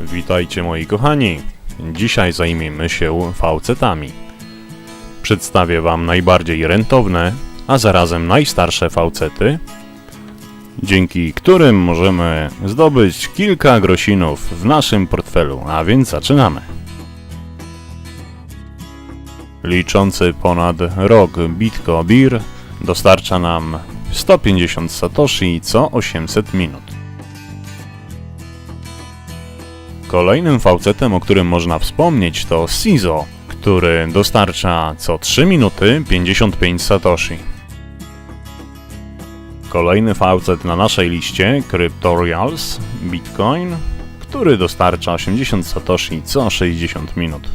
Witajcie moi kochani. Dzisiaj zajmiemy się faucetami. Przedstawię Wam najbardziej rentowne, a zarazem najstarsze faucety, dzięki którym możemy zdobyć kilka grosinów w naszym portfelu, a więc zaczynamy. Liczący ponad rok Bitco Beer dostarcza nam 150 satoshi co 800 minut. Kolejnym faucetem, o którym można wspomnieć, to Sizo, który dostarcza co 3 minuty 55 satoshi. Kolejny faucet na naszej liście, Cryptorials Bitcoin, który dostarcza 80 satoshi co 60 minut.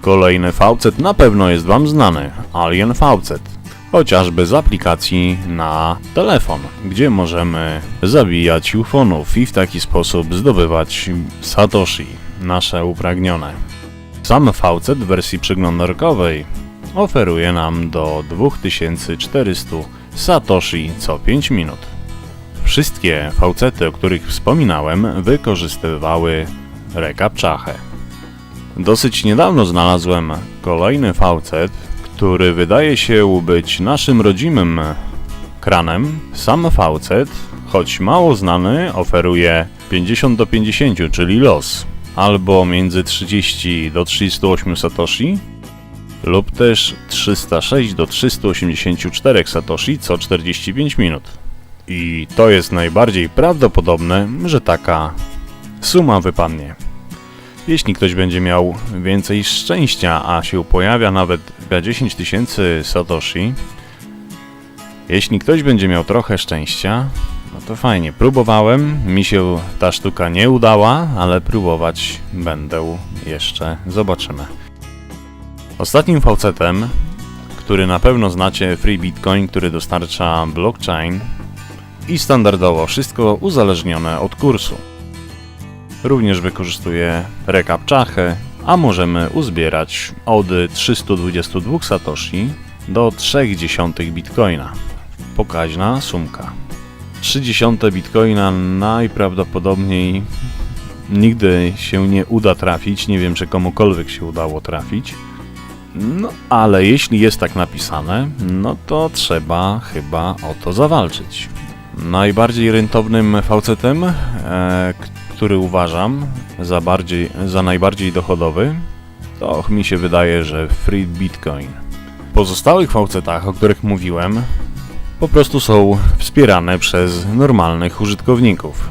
Kolejny faucet na pewno jest Wam znany, Alien Faucet. Chociażby z aplikacji na telefon, gdzie możemy zabijać ufonów i w taki sposób zdobywać satoshi, nasze upragnione. Sam faucet w wersji przeglądarkowej oferuje nam do 2400 satoshi co 5 minut. Wszystkie faucety, o których wspominałem, wykorzystywały rekapczachę. Dosyć niedawno znalazłem kolejny faucet, który wydaje się być naszym rodzimym kranem. Sam faucet, choć mało znany, oferuje 50 do 50, czyli los, albo między 30 do 38 satoshi, lub też 306 do 384 satoshi co 45 minut. I to jest najbardziej prawdopodobne, że taka suma wypadnie. Jeśli ktoś będzie miał więcej szczęścia, a się pojawia nawet za 10 tysięcy satoshi, jeśli ktoś będzie miał trochę szczęścia, no to fajnie. Próbowałem, mi się ta sztuka nie udała, ale próbować będę jeszcze. Zobaczymy. Ostatnim faucetem, który na pewno znacie, Free Bitcoin, który dostarcza blockchain i standardowo wszystko uzależnione od kursu. Również wykorzystuje rekapczachę, a możemy uzbierać od 322 satoshi do 0,3 bitcoina. Pokaźna sumka. 0,3 bitcoina najprawdopodobniej nigdy się nie uda trafić. Nie wiem, czy komukolwiek się udało trafić. No, ale jeśli jest tak napisane, no to trzeba chyba o to zawalczyć. Najbardziej rentownym faucetem, e, który uważam za, bardziej, za najbardziej dochodowy, to mi się wydaje, że Free Bitcoin. W pozostałych faucetach, o których mówiłem, po prostu są wspierane przez normalnych użytkowników.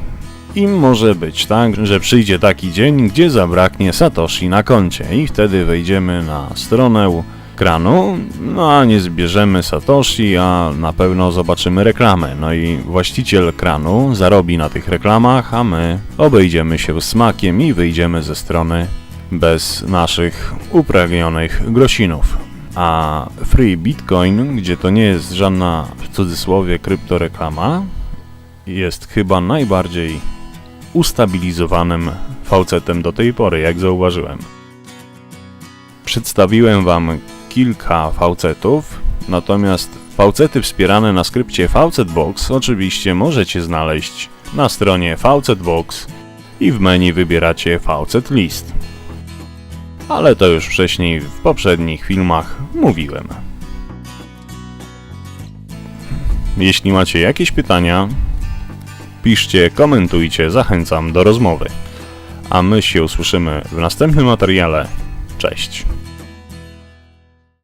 I może być tak, że przyjdzie taki dzień, gdzie zabraknie Satoshi na koncie i wtedy wejdziemy na stronę kranu, no a nie zbierzemy Satoshi, a na pewno zobaczymy reklamę. No i właściciel kranu zarobi na tych reklamach, a my obejdziemy się smakiem i wyjdziemy ze strony bez naszych upragnionych grosinów. A Free Bitcoin, gdzie to nie jest żadna w cudzysłowie kryptoreklama, jest chyba najbardziej ustabilizowanym faucetem do tej pory, jak zauważyłem. Przedstawiłem Wam kilka faucetów, natomiast faucety wspierane na skrypcie Faucetbox oczywiście możecie znaleźć na stronie Faucetbox i w menu wybieracie Faucet List. Ale to już wcześniej w poprzednich filmach mówiłem. Jeśli macie jakieś pytania, piszcie, komentujcie, zachęcam do rozmowy. A my się usłyszymy w następnym materiale. Cześć.